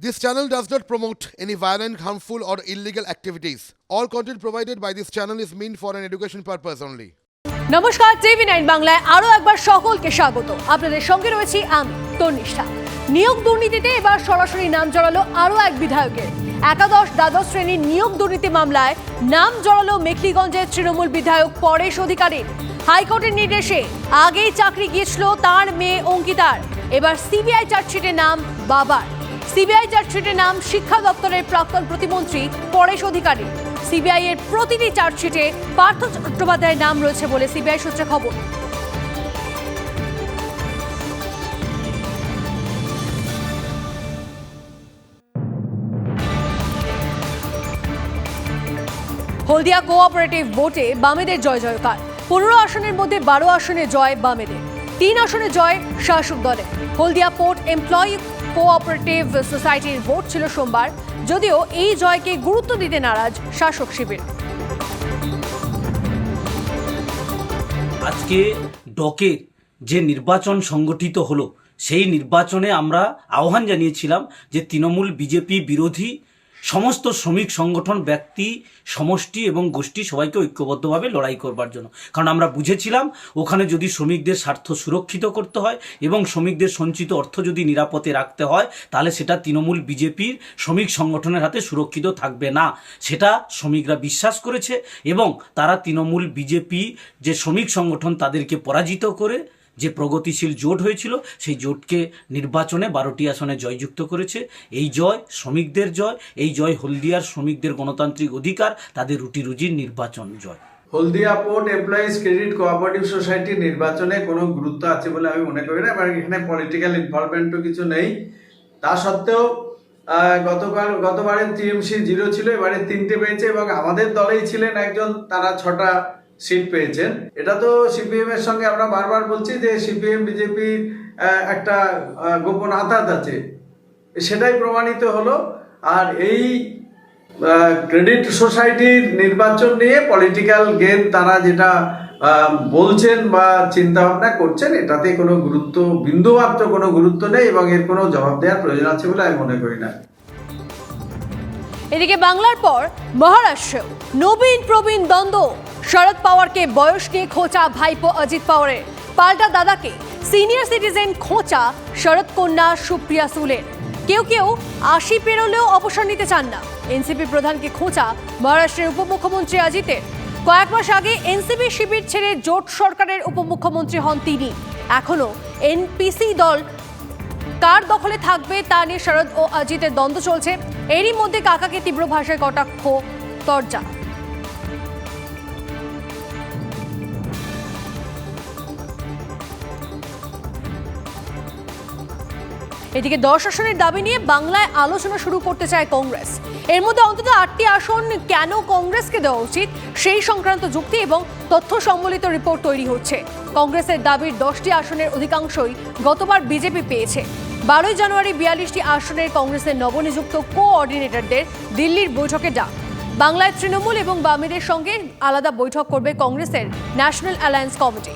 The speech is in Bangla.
This channel does not promote any violent, harmful, or illegal activities. All content provided by this channel is meant for an education purpose only. নমস্কার টিভি নাইন বাংলায় আরও একবার সকলকে স্বাগত। আপনাদের সঙ্গে রয়েছি আমি তন্নিষ্ঠা। নিয়োগ দুর্নীতিতে এবার সরাসরি নাম জড়ালো আরও এক বিধায়কের। একাদশ দ্বাদশ শ্রেণির নিয়োগ দুর্নীতি মামলায় নাম জড়ালো মেখলিগঞ্জের তৃণমূল বিধায়ক পরেশ অধিকারীর। হাইকোর্টের নির্দেশে আগেই চাকরি গিয়েছিল তার মেয়ে অঙ্কিতার। এবার সিবিআই চার্জশিটে নাম বাবার। সিবিআই চার্জশিটে নাম শিক্ষা দপ্তরের প্রাক্তন প্রতিমন্ত্রী পরেশ অধিকারী। সিবিআই এর প্রতিটি চার্জশিটে পার্থ চট্টোপাধ্যায়ের নাম রয়েছে বলে সিবিআই সূত্রে খবর। হলদিয়া কোঅপারেটিভ ভোটে বামেদের জয় জয়কার। পনেরো আসনের মধ্যে বারো আসনে জয় বামেদের। তিন আসনে জয় শাসক দলে হলদিয়া পোর্ট এমপ্লয়ি কোঅপারেটিভ সোসাইটির ভোট ছিল সোমবার, যদিও এই জয়কে গুরুত্ব দিতে নারাজ শাসক শিবির। আজকে ডকে যে নির্বাচন সংগঠিত হলো, সেই নির্বাচনে আমরা আহ্বান জানিয়েছিলাম যে তৃণমূল বিজেপি বিরোধী সমস্ত শ্রমিক সংগঠন, ব্যক্তি, সমষ্টি এবং গোষ্ঠী সবাইকে ঐক্যবদ্ধভাবে লড়াই করবার জন্য। কারণ আমরা বুঝেছিলাম, ওখানে যদি শ্রমিকদের স্বার্থ সুরক্ষিত করতে হয় এবং শ্রমিকদের সঞ্চিত অর্থ যদি নিরাপদে রাখতে হয়, তাহলে সেটা তৃণমূল বিজেপির শ্রমিক সংগঠনের হাতে সুরক্ষিত থাকবে না। সেটা শ্রমিকরা বিশ্বাস করেছে এবং তারা তৃণমূল বিজেপি যে শ্রমিক সংগঠন তাদেরকে পরাজিত করে যে প্রগতিশীল জোট হয়েছিল, সেই জোটকে নির্বাচনে বারোটি আসনে জয়যুক্ত করেছে। এই জয় শ্রমিকদের জয়, এই জয় হলদিয়ার শ্রমিকদের গণতান্ত্রিক অধিকার, তাদের রুটি রুজির নির্বাচন জয়। Haldia port employees credit cooperative society নির্বাচনে কোনো গুরুত্ব আছে বলে আমি মনে করি না এবং এখানে পলিটিক্যাল ইনভলভমেন্টও কিছু নেই। তা সত্ত্বেও গতকাল গতবারে টিএমসি জিরো ছিল, এবারে তিনটে পেয়েছে এবং আমাদের দলেই ছিলেন একজন, তারা ছটা সিট পেয়েছেন। এটা তো সিপিএম এর সঙ্গে আমরা বারবার বলছি যে সিপিএম বিজেপির একটা গোপন আঘাত আছে। সেটাই প্রমাণিত হলো। আর এই ক্রেডিট সোসাইটির নির্বাচন নিয়ে পলিটিক্যাল গেম তারা যেটা বলছেন বা চিন্তা ভাবনা করছেন, এটাতে কোনো গুরুত্ব, বিন্দুমাত্র কোনো গুরুত্ব নেই এবং এর কোনো জবাব দেওয়ার প্রয়োজন আছে বলে আমি মনে করি না। এদিকে বাংলার পর মহারাষ্ট্র নবীন প্রবীণ দ্বন্দ্ব। শরদ পাওয়ারকে বয়স নিয়ে খোঁচা ভাইপো অজিত পাওয়ারের পাল্টা দাদাকে সিনিয়র সিটিজেন খোঁচা শরদ কন্যা সুপ্রিয়া সুলের। কেউ কেউ আশি পেরোলেও অবসর নিতে চান না। এনসিপি প্রধানকে খোঁচা মহারাষ্ট্রের উপমুখ্যমন্ত্রী অজিতের। কয়েক মাস আগে এনসিপি শিবির ছেড়ে জোট সরকারের উপমুখ্যমন্ত্রী হন তিনি। এখনও এনপিসি দল কার দখলে থাকবে তা নিয়ে শরদ ও অজিতের দ্বন্দ্ব চলছে। এরই মধ্যে কাকাকে তীব্র ভাষায় কটাক্ষ, তরজা। এদিকে দশ আসনের দাবি নিয়ে বাংলায় আলোচনা শুরু করতে চায় কংগ্রেস। এর মধ্যে অন্তত আটটি আসন কেন কংগ্রেসকে দেওয়া উচিত সেই সংক্রান্ত যুক্তি এবং তথ্য সম্বলিত রিপোর্ট তৈরি হচ্ছে। কংগ্রেসের দাবির দশটি আসনের অধিকাংশই গতবার বিজেপি পেয়েছে। বারোই জানুয়ারি বিয়াল্লিশটি আসনের কংগ্রেসের নবনিযুক্ত কোঅর্ডিনেটরদের দিল্লির বৈঠকে ডাক। বাংলায় তৃণমূল এবং বামেদের সঙ্গে আলাদা বৈঠক করবে কংগ্রেসের ন্যাশনাল অ্যালায়েন্স কমিটি।